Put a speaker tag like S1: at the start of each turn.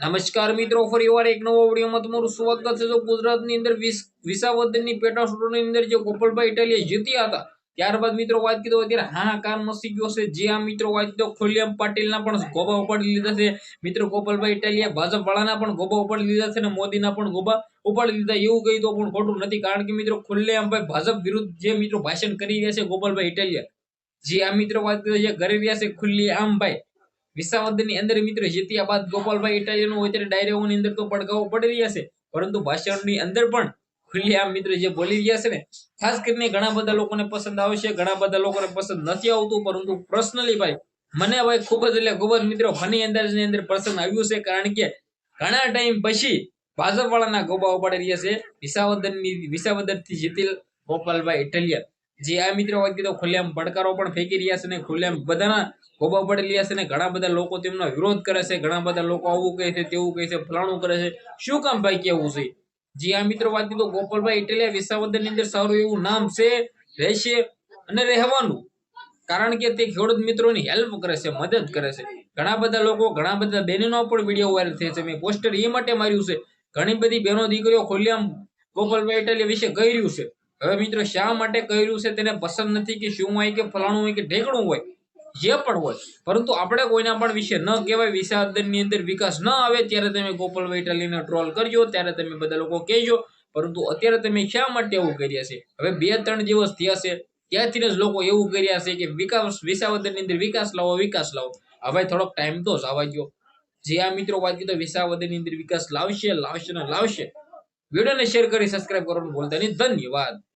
S1: નમસ્કાર મિત્રો ફરીવાર એક નવો વિડીયોમાં તમારું સ્વાગત છે. જો ગુજરાતની અંદર વિસ- પેટા સ્ટોરની અંદર જે ગોપાલભાઈ ઇટાલિયા જીત્યા હતા, ત્યારબાદ મિત્રો વાત કીધો અત્યારે હાહાકાર મસી ગયો છે. જે આ મિત્રો વાત કીધો ખુલ્લેમ પાટીલના પણ ગોબા ઉપાડી લીધા છે. મિત્રો ગોપાલભાઈ ઇટાલિયા ભાજપવાળાના પણ ગોબા ઉપાડી લીધા છે અને મોદીના પણ ગોબા ઉપાડી લીધા. એવું કહી તો પણ ખોટું નથી, કારણ કે મિત્રો ખુલ્લેઆમ ભાઈ ભાજપ વિરુદ્ધ જે મિત્રો ભાષણ કરી રહ્યા છે ગોપાલભાઈ ઇટાલિયા. જે આ મિત્રો વાત કીધો જે કરી રહ્યા છે ખુલ્લી આમ ભાઈ. વિસાવદરની અંદર મિત્રો જીત્યા બાદ ગોપાલભાઈ ઇટાલિયાનો અત્યારે ડાયરેઓની અંદર તો પડઘાઓ પડી રહ્યા છે. પરંતુ ભાષણની અંદર પણ ખુલ્લેઆમ મિત્રો જે બોલી રહ્યા છે ને, ખાસ કરીને ઘણા બધા લોકોને પસંદ આવશે ઘણા બધા લોકોને પસંદ નથી આવતું, પરંતુ પર્સનલી ભાઈ, મને ભાઈ ખૂબ જ એટલે ખૂબ જ મિત્રો ફની અંદાજની અંદર પસંદ આવ્યું છે, કારણ કે ઘણા ટાઈમ પછી ભાજપ વાળાના ગોબા ઉપાડી રહ્યા છે, વિસાવદરની, વિસાવદરથી જીતેલ ગોપાલભાઈ ઇટાલિયા જે આ મિત્રો વાત કીધો ખુલ્લેઆમ પડકારો પણ ફેંકી રહ્યા છે ને, ખુલ્લેઆમ બધાના ગોબા પડેલી હશે ને ઘણા બધા લોકો તેમનો વિરોધ કરે છે, ઘણા બધા લોકો આવું કહે છે, તેવું કહે છે, ફલાણું કરે છે. શું કામ ભાઈ કેવું છે? જી આ મિત્રો વાત કીધો ગોપાલભાઈ ઇટાલિયા વિસાવદરની અંદર સારું એવું નામ છે, રહેશે અને રહેવાનું. કારણ કે તે ખેડૂત મિત્રોની હેલ્પ કરે છે, મદદ કરે છે. ઘણા બધા લોકો, ઘણા બધા બહેનોનો પણ વીડિયો વાયરલ થયા છે. મેં પોસ્ટર એ માટે માર્યું છે. ઘણી બધી બહેનો દીકરીઓ ખોલ્યામ ગોપાલભાઈ ઇટાલિયા વિશે કહી રહ્યું છે. હવે મિત્રો શા માટે કહ્યું છે, તેને પસંદ નથી કે શું હોય કે ફલાણું હોય કે ઢેકણું હોય? જે પણ હોય. પરંતુ આપણે કોઈના પણ વિશે ન કહેવાય વિસાદરની અંદર વિકાસ ન આવે, ત્યારે તમે ગોપાલભાઈ ઇટાલીને ટ્રોલ કરજો, ત્યારે તમે બધા લોકો કહેજો. પરંતુ અત્યારે તમે શા માટે એવું કર્યા છે? હવે બે ત્રણ દિવસ થયા છે, ત્યાંથી જ લોકો એવું કર્યા છે કે વિકાસ વિસાવદનની અંદર વિકાસ લાવો વિકાસ લાવો. હવે થોડોક ટાઈમ તો જ ગયો જે આ મિત્રો વાત કીધો વિસાવદનની અંદર વિકાસ લાવશે લાવશે ને લાવશે. વિડીયોને શેર કરી સબસ્ક્રાઇબ કરવાનું ભૂલતા નહીં. ધન્યવાદ.